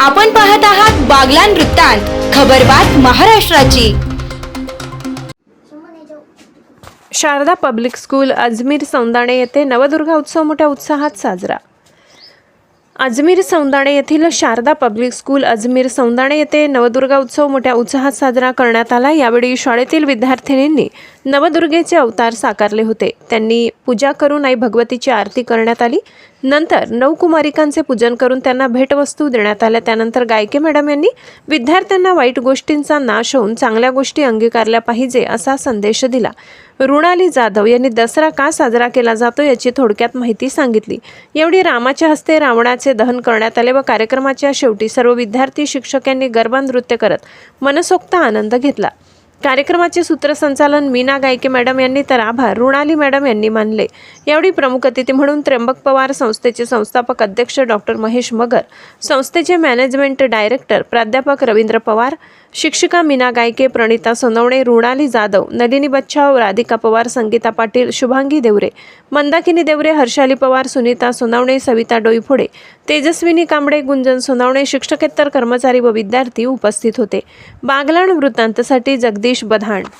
आपण पाहत आहात बागलान वृत्तांत खबरबात महाराष्ट्राची. शारदा पब्लिक स्कूल अजमेर सौंदाणे येथे नवदुर्गा उत्सव मोठ्या उत्साहात साजरा. अजमेर सौंदाणे येथील शारदा पब्लिक स्कूल अजमेर सौंदाणे येथे नवदुर्गा उत्सव मोठ्या उत्साहात साजरा करण्यात आला. यावेळी शाळेतील विद्यार्थिनींनी नवदुर्गेचे अवतार साकारले होते. त्यांनी पूजा करून आई भगवतीची आरती करण्यात आली. नंतर नऊ कुमारिकांचे पूजन करून त्यांना भेटवस्तू देण्यात आल्या. त्यानंतर गायके मॅडम यांनी विद्यार्थ्यांना वाईट गोष्टींचा नाश होऊन चांगल्या गोष्टी अंगीकारल्या पाहिजे असा संदेश दिला. रुणाली जाधव यांनी दसरा का साजरा केला जातो याची थोडक्यात माहिती सांगितली. एवढी रामाच्या हस्ते रावणाचे दहन करण्यात आले व कार्यक्रमाच्या शेवटी सर्व विद्यार्थी शिक्षक यांनी गरबा नृत्य करत मनसोक्त आनंद घेतला. कार्यक्रमाचे सूत्रसंचालन मीना गायके मॅडम यांनी तर आभार. रुणाली मॅडम यांनी मानले. यावेळी प्रमुख अतिथी म्हणून त्र्यंबक पवार संस्थेचे संस्थापक अध्यक्ष डॉक्टर महेश मगर संस्थेचे मॅनेजमेंट डायरेक्टर प्राध्यापक रवींद्र पवार शिक्षिका मीना गायके प्रणिता सोनवणे रुणाली जाधव नलिनी बच्छाव राधिका पवार संगीता पाटील शुभांगी देवरे मंदाकिनी देवरे हर्षाली पवार सुनीता सोनावणे सविता डोईफोडे तेजस्विनी कांबळे गुंजन सोनावणे शिक्षकेतर कर्मचारी व विद्यार्थी उपस्थित होते. बागलाण वृत्तांतसाठी जगदीश વિશેષ બધાણ